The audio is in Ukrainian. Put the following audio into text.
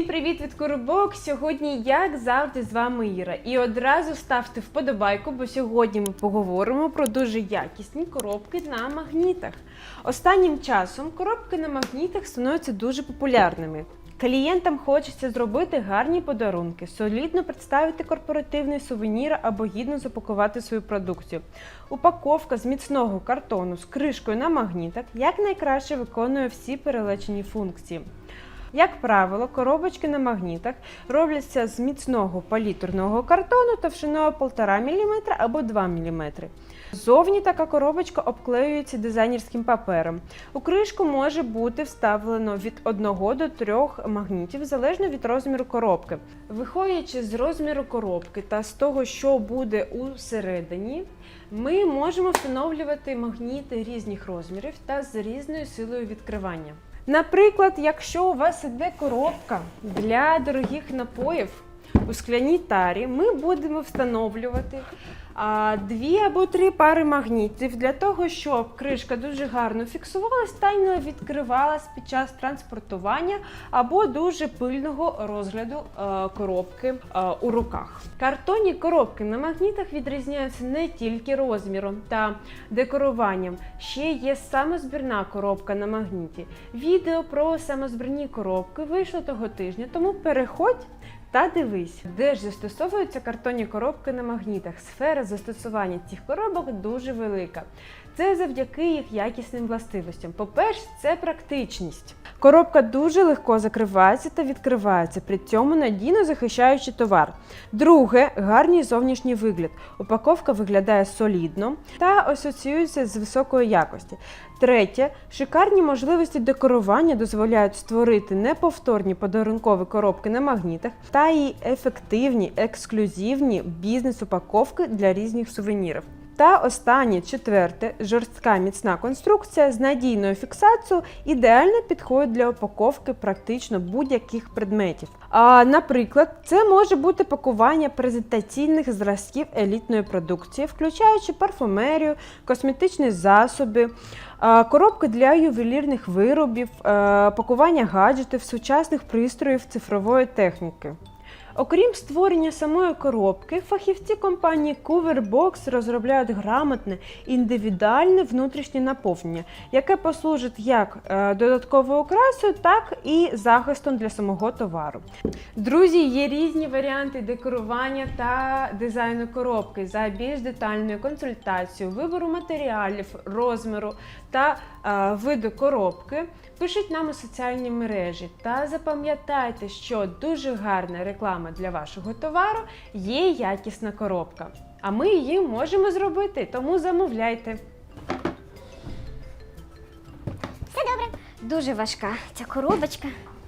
Всім привіт від коробок! Сьогодні, як завжди, з вами Іра. І одразу ставте вподобайку, бо сьогодні ми поговоримо про дуже якісні коробки на магнітах. Останнім часом коробки на магнітах становляться дуже популярними. Клієнтам хочеться зробити гарні подарунки, солідно представити корпоративний сувенір або гідно запакувати свою продукцію. Упаковка з міцного картону з кришкою на магнітах якнайкраще виконує всі перелечені функції. Як правило, коробочки на магнітах робляться з міцного палітрного картону товщиною 1,5 мм або 2 мм. Зовні така коробочка обклеюється дизайнерським папером. У кришку може бути вставлено від 1 до 3 магнітів залежно від розміру коробки. Виходячи з розміру коробки та з того, що буде усередині, ми можемо встановлювати магніти різних розмірів та з різною силою відкривання. Наприклад, якщо у вас іде коробка для дорогих напоїв у скляній тарі, ми будемо встановлювати дві або три пари магнітів для того, щоб кришка дуже гарно фіксувалась та не відкривалась під час транспортування або дуже пильного розгляду е, коробки е, у руках. Картонні коробки на магнітах відрізняються не тільки розміром та декоруванням, ще є самозбірна коробка на магніті. Відео про самозбірні коробки вийшло того тижня, тому переходь. Та дивись, де ж застосовуються картонні коробки на магнітах. Сфера застосування цих коробок дуже велика. Це завдяки їх якісним властивостям. По-перше, це практичність. Коробка дуже легко закривається та відкривається, при цьому надійно захищаючи товар. Друге, гарний зовнішній вигляд. Упаковка виглядає солідно та асоціюється з високої якості. Третє, шикарні можливості декорування дозволяють створити неповторні подарункові коробки на магнітах та і ефективні, ексклюзивні бізнес-упаковки для різних сувенірів. Та останнє, четверте, жорстка міцна конструкція з надійною фіксацією ідеально підходить для упаковки практично будь-яких предметів. А, наприклад, це може бути пакування презентаційних зразків елітної продукції, включаючи парфумерію, косметичні засоби, коробки для ювелірних виробів, пакування гаджетів, сучасних пристроїв цифрової техніки. Окрім створення самої коробки, фахівці компанії Coverbox розробляють грамотне індивідуальне внутрішнє наповнення, яке послужить як е, додатковою окрасою, так і захистом для самого товару. Друзі, є різні варіанти декорування та дизайну коробки за більш детальною консультацією, вибору матеріалів, розміру та е, виду коробки. Пишіть нам у соціальні мережі та запам'ятайте, що дуже гарна реклама для вашого товару є якісна коробка. А ми її можемо зробити, тому замовляйте. Все добре. Дуже важка ця коробочка.